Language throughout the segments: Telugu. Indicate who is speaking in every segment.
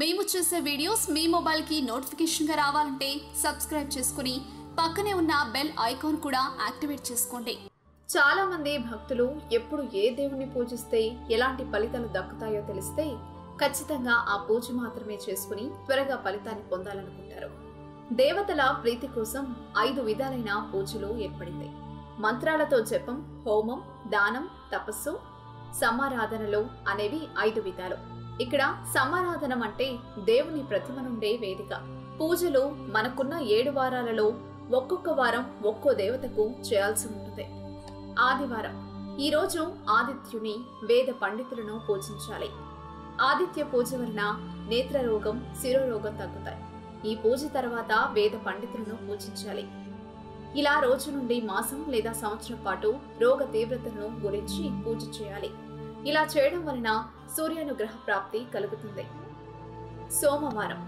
Speaker 1: మేము చేసే వీడియోస్ మీ మొబైల్కి నోటిఫికేషన్గా రావాలంటే సబ్స్క్రైబ్ చేసుకుని పక్కనే ఉన్న బెల్ ఐకాన్ కూడా యాక్టివేట్ చేసుకోండి.
Speaker 2: చాలామంది భక్తులు ఎప్పుడు ఏ దేవుణ్ణి పూజిస్తే ఎలాంటి ఫలితాలు దక్కుతాయో తెలిస్తే ఖచ్చితంగా ఆ పూజ మాత్రమే చేసుకుని త్వరగా ఫలితాన్ని పొందాలనుకుంటారు. దేవతల ప్రీతి కోసం ఐదు విధాలైన పూజలు ఏర్పడింది. మంత్రాలతో జపం హోమం దానం తపస్సు సమారాధనలు అనేవి ఐదు విధాలు. ఇక్కడ సమారాధనం అంటే దేవుని ప్రతిమ నుండే వేదిక. పూజలు మనకున్న ఏడు వారాలలో ఒక్కొక్క వారం ఒక్కో దేవతకు చేయాల్సి ఉంటుంది. ఆదివారం. ఈరోజు ఆదిత్యుని వేద పండితులను పూజించాలి. ఆదిత్య పూజ వలన నేత్రరోగం శిరోరోగం తగ్గుతాయి. ఈ పూజ తర్వాత వేద పండితులను పూజించాలి. ఇలా రోజు నుండి మాసం లేదా సంవత్సరం పాటు రోగ తీవ్రతను గురించి పూజ చేయాలి. ఇలా చేయడం వలన సూర్యానుగ్రహ ప్రాప్తి కలుగుతుంది. సోమవారం.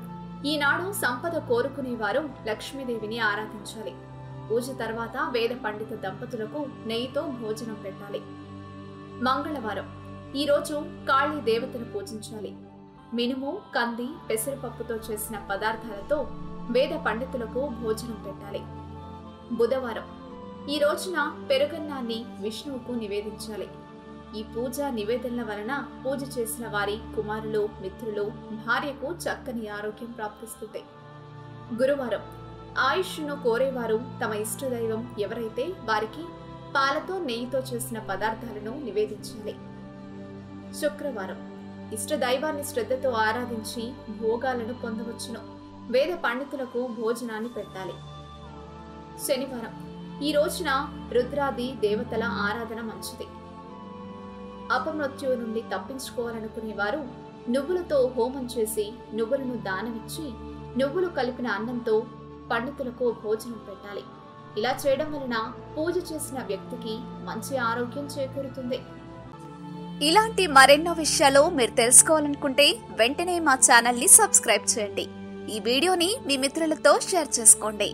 Speaker 2: ఈనాడు సంపద కోరుకునేవారు లక్ష్మీదేవిని ఆరాధించాలి. పూజ తర్వాత వేద పండిత దంపతులకు నెయ్యితో భోజనం పెట్టాలి. మంగళవారం. ఈరోజు కాళీ దేవతను పూజించాలి. మినుము కంది పెసరపప్పుతో చేసిన పదార్థాలతో వేద పండితులకు భోజనం పెట్టాలి. బుధవారం. ఈ రోజున పెరుగన్నాన్ని విష్ణువుకు నివేదించాలి. ఈ పూజ నివేదనల వలన పూజ చేసిన వారి కుమారులు మిత్రులు భార్యకు చక్కని ఆరోగ్యం ప్రాప్తిస్తుంది గురువారం ఆయుష్ను కోరేవారు తమ ఇష్టదైవం ఎవరైతే వారికి పాలతో నెయ్యితో చేసిన పదార్థాలను నివేదించాలి. శుక్రవారం ఇష్ట దైవాన్ని శ్రద్ధతో ఆరాధించి భోగాలను పొందవచ్చును. వేద పండితులకు భోజనాన్ని పెట్టాలి. శనివారం ఈ రోజున రుద్రాది దేవతల ఆరాధన మంచిది. అపమృత్యువు నుండి తప్పించుకోవాలనుకునే వారు నువ్వులతో హోమం చేసి నువ్వులను దానమిచ్చి నువ్వులు కలిపిన అన్నంతో పండితులకు భోజనం పెట్టాలి. ఇలా చేయడం వలన పూజ చేసిన వ్యక్తికి మంచి ఆరోగ్యం చేకూరుతుంది.
Speaker 3: ఇలాంటి మరెన్నో విషయాలు మీరు తెలుసుకోవాలనుకుంటే వెంటనే మా ఛానల్ని సబ్స్క్రైబ్ చేయండి. ఈ వీడియోని మీ మిత్రులతో షేర్ చేసుకోండి.